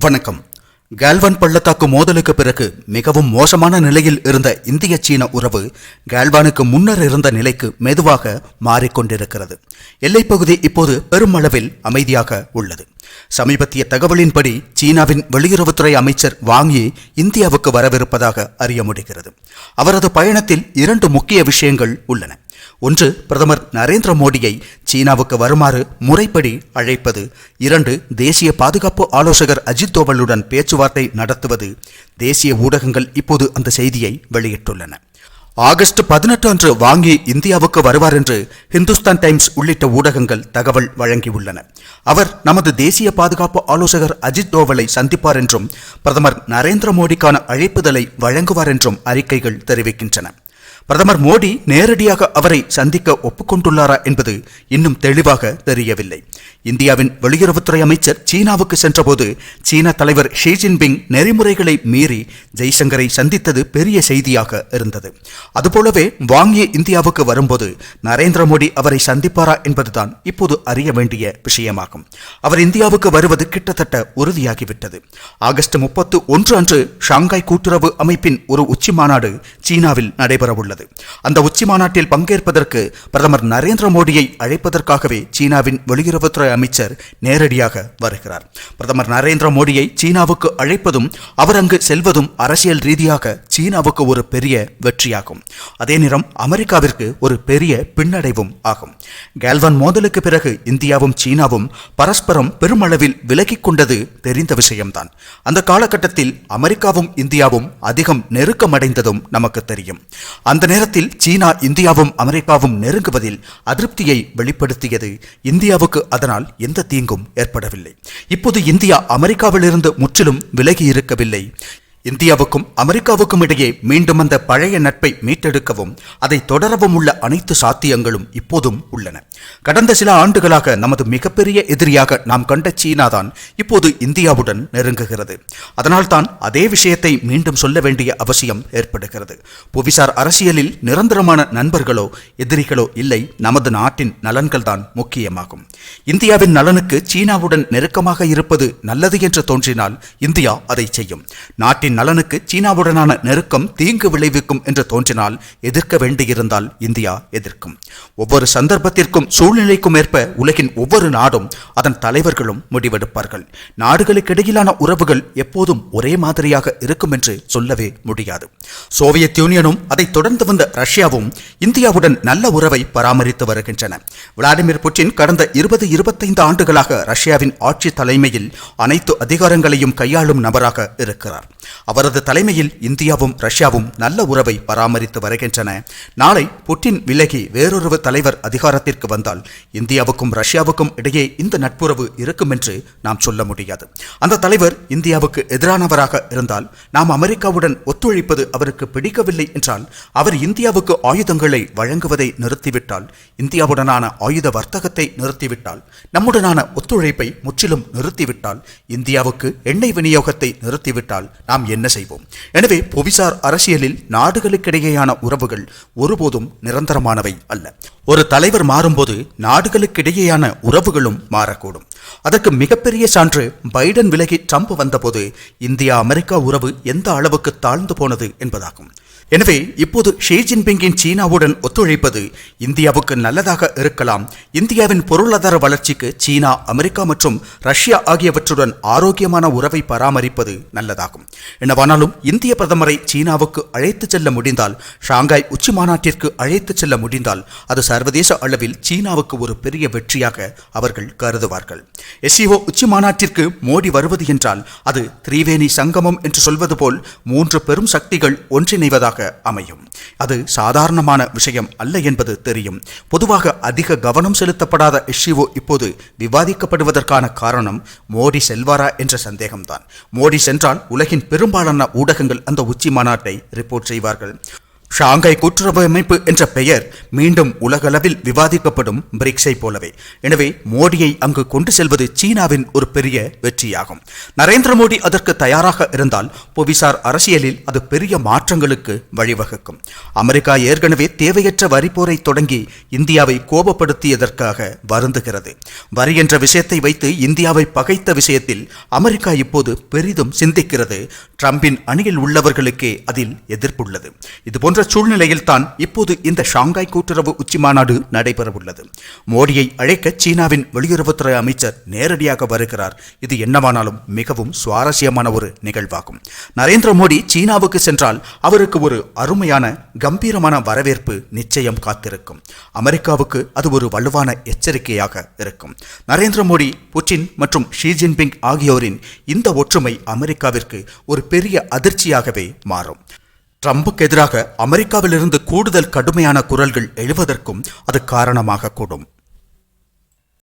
வணக்கம். கால்வான் பள்ளத்தாக்கு மோதலுக்கு பிறகு மிகவும் மோசமான நிலையில் இருந்த இந்திய சீன உறவு கால்வானுக்கு முன்னர் இருந்த நிலைக்கு மெதுவாக மாறிக்கொண்டிருக்கிறது. எல்லைப்பகுதி இப்போது பெருமளவில் அமைதியாக உள்ளது. சமீபத்திய தகவலின்படி சீனாவின் வெளியுறவுத்துறை அமைச்சர் வாங்கி இந்தியாவுக்கு வரவிருப்பதாக அறிய முடிகிறது. அவரது பயணத்தில் இரண்டு முக்கிய விஷயங்கள் உள்ளன. ஒன்று பிரதமர் நரேந்திர மோடியை சீனாவுக்கு வருமாறு முறைப்படி அழைப்பது. இரண்டு தேசிய பாதுகாப்பு ஆலோசகர் அஜித் தோவலுடன் பேச்சுவார்த்தை நடத்துவது. தேசிய ஊடகங்கள் இப்போது அந்த செய்தியை வெளியிட்டுள்ளன. ஆகஸ்ட் பதினெட்டு அன்று வாங்கி இந்தியாவுக்கு வருவார் என்று ஹிந்துஸ்தான் டைம்ஸ் உள்ளிட்ட ஊடகங்கள் தகவல் வழங்கியுள்ளன. அவர் நமது தேசிய பாதுகாப்பு ஆலோசகர் அஜித் தோவலை சந்திப்பார் என்றும் பிரதமர் நரேந்திர மோடிக்கான அழைப்புதலை வழங்குவார் என்றும் அறிக்கைகள் தெரிவிக்கின்றன. பிரதமர் மோடி நேரடியாக அவரை சந்திக்க ஒப்புக்கொண்டுள்ளாரா என்பது இன்னும் தெளிவாக தெரியவில்லை. இந்தியாவின் வெளியுறவுத்துறை அமைச்சர் சீனாவுக்கு சென்றபோது சீன தலைவர் ஷி ஜின்பிங் நெறிமுறைகளை மீறி ஜெய்சங்கரை சந்தித்தது பெரிய செய்தியாக இருந்தது. அதுபோலவே வாங்கிய இந்தியாவுக்கு வரும்போது நரேந்திர மோடி அவரை சந்திப்பாரா என்பதுதான் இப்போது அறிய வேண்டிய விஷயமாகும். அவர் இந்தியாவுக்கு வருவது கிட்டத்தட்ட உறுதியாகிவிட்டது. ஆகஸ்ட் முப்பத்து ஒன்று அன்று ஷாங்காய் கூட்டுறவு அமைப்பின் ஒரு உச்சி மாநாடு சீனாவில் நடைபெறவுள்ளது. அந்த உச்சி மாநாட்டில் பங்கேற்பதற்கு பிரதமர் நரேந்திர மோடியை அழைப்பதற்காகவே சீனாவின் வெளியுறவுத்துறை அமைச்சர் நேரடியாக வருகிறார். பிரதமர் நரேந்திர மோடியை சீனாவுக்கு அழைப்பதும் அவர் அங்கு செல்வதும் அரசியல் ரீதியாக சீனாவுக்கு ஒரு பெரிய வெற்றியாகும். அதே நேரம் அமெரிக்காவிற்கு ஒரு பெரிய பின்னடைவும் ஆகும். கேல்வான் மோதலுக்கு பிறகு இந்தியாவும் சீனாவும் பரஸ்பரம் பெருமளவில் விலகிக் கொண்டது தெரிந்த விஷயம்தான். அந்த காலகட்டத்தில் அமெரிக்காவும் இந்தியாவும் அதிகம் நெருக்கமடைந்ததும் நமக்கு தெரியும். அந்த நேரத்தில் சீனா இந்தியாவும் அமெரிக்காவும் நெருங்குவதில் அதிருப்தியை வெளிப்படுத்தியது. இந்தியாவுக்கு அதனால் எந்த தீங்கும் ஏற்படவில்லை. இப்போது இந்தியா அமெரிக்காவிலிருந்து முற்றிலும் விலகி இருக்கவில்லை இந்தியாவுக்கும் அமெரிக்காவுக்கும் இடையே மீண்டும் அந்த பழைய நட்பை மீட்டெடுக்கவும் அதை தொடரவும் உள்ள அனைத்து சாத்தியங்களும் இப்போதும் உள்ளன. கடந்த சில ஆண்டுகளாக நமது மிகப்பெரிய எதிரியாக நாம் கண்ட சீனாதான் இப்போது இந்தியாவுடன் நெருங்குகிறது. அதனால்தான் அதே விஷயத்தை மீண்டும் சொல்ல வேண்டிய அவசியம் ஏற்படுகிறது. புவிசார் அரசியலில் நிரந்தரமான நண்பர்களோ எதிரிகளோ இல்லை. நமது நாட்டின் நலன்கள் தான் முக்கியமாகும். இந்தியாவின் நலனுக்கு சீனாவுடன் நெருக்கமாக இருப்பது நல்லது என்று தோன்றினால் இந்தியா அதை செய்யும். நாட்டின் நலனுக்கு சீனாவுடனான நெருக்கம் தீங்கு விளைவிக்கும் என்று தோன்றினால் எதிர்க்க வேண்டியிருந்தால் இந்தியா எதிர்க்கும். ஒவ்வொரு சந்தர்ப்பத்திற்கும் சூழ்நிலைக்கும் ஏற்ப உலகின் ஒவ்வொரு நாடும் அதன் தலைவர்களும் முடிவெடுப்பார்கள். நாடுகளுக்கிடையிலான உறவுகள் எப்போதும் ஒரே மாதிரியாக இருக்கும் என்று சொல்லவே முடியாது. சோவியத் யூனியனும் அதை தொடர்ந்து வந்த ரஷ்யாவும் இந்தியாவுடன் நல்ல உறவை பராமரித்து வருகின்றன. விளாடிமிர் புட்டின் கடந்த இருபது இருபத்தைந்து ஆண்டுகளாக ரஷ்யாவின் ஆட்சி தலைமையில் அனைத்து அதிகாரங்களையும் கையாளும் நபராக இருக்கிறார். அவரது தலைமையில் இந்தியாவும் ரஷ்யாவும் நல்ல உறவை பராமரித்து வருகின்றன. நாளை புட்டின் விலகி வேறொரு தலைவர் அதிகாரத்திற்கு வந்தால் இந்தியாவுக்கும் ரஷ்யாவுக்கும் இடையே இந்த நட்புறவு இருக்கும் என்று நாம் சொல்ல முடியாது. அந்த தலைவர் இந்தியாவுக்கு எதிரானவராக இருந்தால் நாம் அமெரிக்காவுடன் ஒத்துழைப்பது அவருக்கு பிடிக்கவில்லை என்றால் அவர் இந்தியாவுக்கு ஆயுதங்களை வழங்குவதை நிறுத்திவிட்டால் இந்தியாவுடனான ஆயுத வர்த்தகத்தை நிறுத்திவிட்டால் நம்முடனான ஒத்துழைப்பை முற்றிலும் நிறுத்திவிட்டால் இந்தியாவுக்கு எண்ணெய் விநியோகத்தை நிறுத்திவிட்டால் நாம் என்ன செய்வோம்? எனவே புவிசார் அரசியலில் நாடுகளுக்கிடையேயான உறவுகள் ஒருபோதும் நிரந்தரமானவை அல்ல. ஒரு தலைவர் மாறும்போது நாடுகளுக்கிடையேயான உறவுகளும் மாறக்கூடும். அதற்கு மிகப்பெரிய சான்று பைடன் விலகி ட்ரம்ப் வந்தபோது இந்தியா அமெரிக்கா உறவு எந்த அளவுக்கு தாழ்ந்து போனது என்பதாகும். எனவே இப்போது ஷி ஜின்பிங்கின் சீனாவுடன் ஒத்துழைப்பது இந்தியாவுக்கு நல்லதாக இருக்கலாம். இந்தியாவின் பொருளாதார வளர்ச்சிக்கு சீனா அமெரிக்கா மற்றும் ரஷ்யா ஆகியவற்றுடன் ஆரோக்கியமான உறவை பராமரிப்பது நல்லதாகும். என்னவானாலும் இந்திய பிரதமரை சீனாவுக்கு அழைத்துச் செல்ல முடிந்தால் ஷாங்காய் உச்சி மாநாட்டிற்கு அழைத்துச் செல்ல முடிந்தால் அது சர்வதேச அளவில் சீனாவுக்கு ஒரு பெரிய வெற்றியாக அவர்கள் கருதுவார்கள். எஸ்இஓ உச்சி மாநாட்டிற்கு மோடி வருவது என்றால் அது திரிவேணி சங்கமம் என்று சொல்வது போல் மூன்று பெரும் சக்திகள் ஒன்றிணைவதாக அமையும். அது சாதாரணமான விஷயம் அல்ல என்பது தெரியும். பொதுவாக அதிக கவனம் செலுத்தப்படாத இஷ்யூ இப்போது விவாதிக்கப்படுவதற்கான காரணம் மோடி செல்வாரா என்ற சந்தேகம்தான். மோடி சென்றால் உலகின் பெரும்பாலான ஊடகங்கள் அந்த உச்சி மாநாட்டை ரிப்போர்ட் செய்வார்கள். ஷாங்காய் கூட்டுறவு அமைப்பு என்ற பெயர் மீண்டும் உலகளவில் விவாதிக்கப்படும் பிரிக்ஸை போலவே. எனவே மோடியை அங்கு கொண்டு செல்வது சீனாவின் ஒரு பெரிய வெற்றியாகும். நரேந்திர மோடி அதற்கு தயாராக இருந்தால் புவிசார் அரசியலில் அது பெரிய மாற்றங்களுக்கு வழிவகுக்கும். அமெரிக்கா ஏற்கனவே தேவையற்ற வரிப்போரை தொடங்கி இந்தியாவை கோபப்படுத்தியதற்காக வருந்துகிறது. வரி என்ற விஷயத்தை வைத்து இந்தியாவை பகைத்த விஷயத்தில் அமெரிக்கா இப்போது பெரிதும் சிந்திக்கிறது. டிரம்பின் அணியில் உள்ளவர்களுக்கே அதில் எதிர்ப்புள்ளது. இதுபோன்ற சூழ்நிலையில் தான் இப்போது இந்த ஷாங்காய் கூட்டுறவு உச்சிமாநாடு நடைபெறவுள்ளது. மோடியை அழைக்க சீனாவின் வெளியுறவுத்துறை அமைச்சர் நேரடியாக வருகிறார். இது என்னவானாலும் மிகவும் சுவாரஸ்யமான ஒரு நிகழ்வாகும். நரேந்திர மோடி சீனாவுக்கு சென்றால் அவருக்கு ஒரு அருமையான கம்பீரமான வரவேற்பு நிச்சயம் காத்திருக்கும். அமெரிக்காவுக்கு அது ஒரு வலுவான எச்சரிக்கையாக இருக்கும். நரேந்திர மோடி புட்டின் மற்றும் ஷி ஜின்பிங் ஆகியோரின் இந்த ஒற்றுமை அமெரிக்காவிற்கு ஒரு பெரிய அதிர்ச்சியாகவே மாறும். ட்ரம்புக்கு எதிராக அமெரிக்காவிலிருந்து கூடுதல் கடுமையான குரல்கள் எழுவதற்கும் அது காரணமாக கூடும்.